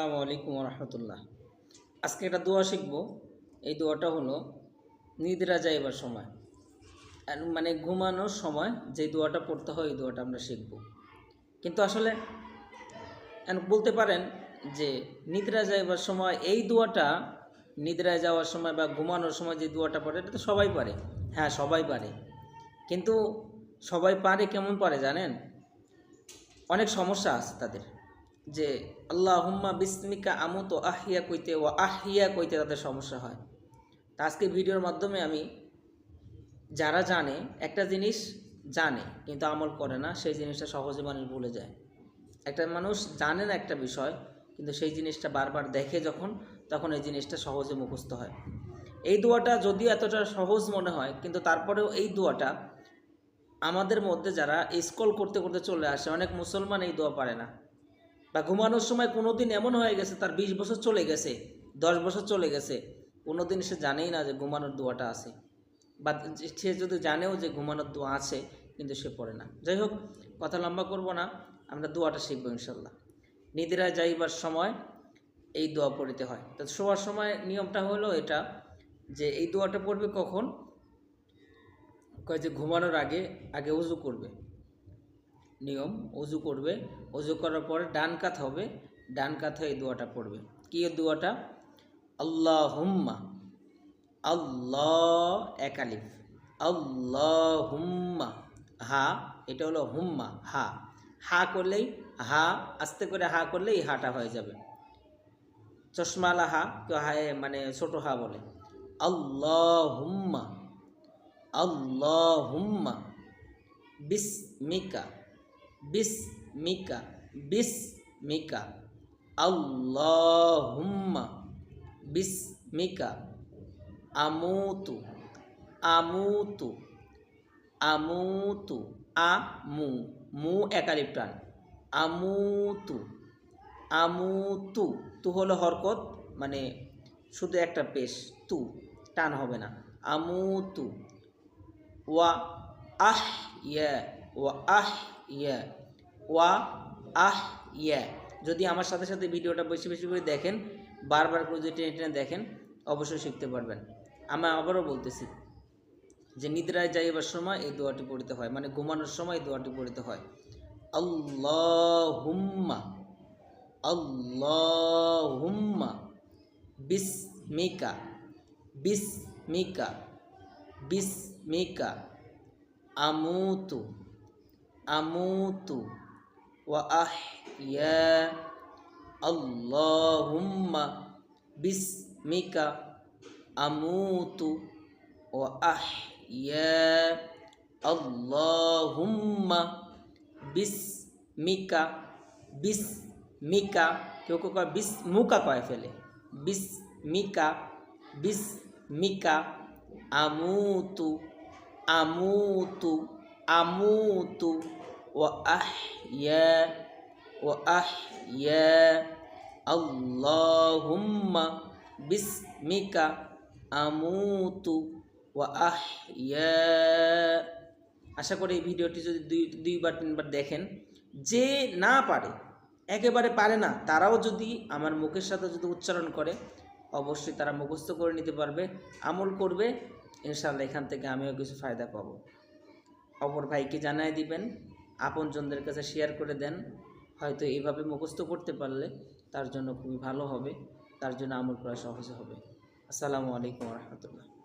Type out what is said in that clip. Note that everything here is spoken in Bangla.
আসসালামু আলাইকুম রহমতুল্লাহ আজকে একটা দোয়া শিখব। এই দোয়াটা হলো, নিদ্রা যাইবার সময়। মানে ঘুমানোর সময় যে দোয়াটা পড়তে হয়, এই দোয়াটা আমরা শিখব। কিন্তু আসলে বলতে পারেন যে নিদ্রা যাইবার সময়, এই দোয়াটা নিদ্রায় যাওয়ার সময় বা ঘুমানোর সময় যে দোয়াটা পড়ে, এটা তো সবাই পারে। হ্যাঁ সবাই পারে। কিন্তু সবাই পারে কেমন পারে জানেন? অনেক সমস্যা আছে তাদের। যে আল্লাহ হুম্মা বিস্মিকা আমত আহিয়া কইতে ও আহিয়া কইতে তাদের সমস্যা হয়। তা আজকে ভিডিওর মাধ্যমে আমি যারা জানে, একটা জিনিস জানে কিন্তু আমল করে না, সেই জিনিসটা সহজে মানুষ ভুলে যায়। একটা মানুষ জানে না একটা বিষয়, কিন্তু সেই জিনিসটা বারবার দেখে যখন, তখন এই জিনিসটা সহজে মুখস্থ হয়। এই দোয়াটা যদিও এতটা সহজ মনে হয়, কিন্তু তারপরেও এই দোয়াটা আমাদের মধ্যে যারা স্কল করতে করতে চলে আসে, অনেক মুসলমান এই দোয়া পারে না। বা ঘুমানোর সময় কোনো দিন এমন হয়ে গেছে, তার বিশ বছর চলে গেছে, দশ বছর চলে গেছে কোনো দিন সে জানেই না যে ঘুমানোর দোয়াটা আছে। বা সে যদি জানেও যে ঘুমানোর দোয়া আছে, কিন্তু সে পড়ে না। যাই হোক, কথা লম্বা করব না, আমরা দোয়াটা শিখব ইনশাল্লাহ নিদিরায় যাইবার সময় এই দোয়া পড়িতে হয়। তো শোয়ার সময় নিয়মটা হলো এটা, যে এই দোয়াটা পড়বে কখন? কয় যে ঘুমানোর আগে আগে উজু করবে। নিয়ম উজু করবে। উজু করার পরে ডান কাত হবে, ডান কাত হয়ে দোয়াটা পড়বে। কি দোয়াটা? আল্লাহ হুম্মা আল্লাহ একালিফ আল্লাহ হুম্মা হা, এটা হলো হুম্মা, হা। হা করলেই হা, আস্তে করে হা করলেই হাটা হয়ে যাবে। চশমালা হা, কেউ হায় মানে ছোট হা বলে। আল্লাহ হুম্মা আল্লাহ হুম্মা বিস্মিকা বিস্মিকা বিস্মিকা। আল্লাহুম্মা বিস্মিকা। আমুতু আমুতু আমুতু। আমু মু একালিপ টান আমুতু আমুতু। তু হলো হরকত মানে শুধু একটা পেশ, তু, টান হবে না। আমুতু। ওয়া আহ ইয়া ওয়া আহ ইয়া। ওয়া আহ ইয়া। যদি আমার সাথে সাথে ভিডিওটা বেশি বেশি করে দেখেন, বারবার করে যদি টেনে টেনে দেখেন, অবশ্যই শিখতে পারবেন। আমি আবারও বলতেছি যে নিদ্রায় যাইবার সময় এই দোয়াটি পড়িতে হয় মানে ঘুমানোর সময় এই দোয়াটি পড়িতে হয়। আল্লাহ হুম্মা আল্লাহ হুম্মা বিস্মিকা বিস্মিকা বিস্মিকা, আমুতু। আমুতু ওয়া আহইয়া আল্লাহুম্মা বিসমিকা আমুতু ওয়া আহইয়া আল্লাহুম্মা বিসমিকা বিসমিকা কেউ কেউ কয় বিসমুকা কয় ফেলে বিসমিকা বিসমিকা আমুতু আমুতু আমুতু আহিয়া আল্লাহুম্মা বিসমিকা আমুতু ও আহিয়া আশা করি এই ভিডিওটি যদি দুই, দুইবার, তিনবার দেখেন, যে না পারে, একেবারে পারে না, তারাও যদি আমার মুখের সাথে যদি উচ্চারণ করে, অবশ্যই তারা মুখস্থ করে নিতে পারবে, আমল করবে ইনশাল্লাহ এখান থেকে আমিও কিছু ফায়দা পাবো। অপর ভাইকে জানাই দিবেন আপনজনদের কাছে শেয়ার করে দেন, হয়তো এইভাবে মুখস্থ করতে পারলে তার জন্য খুবই ভালো হবে, তার জন্য আমল করা সহজ হবে। আসসালামু আলাইকুম রহমতুল্লাহ।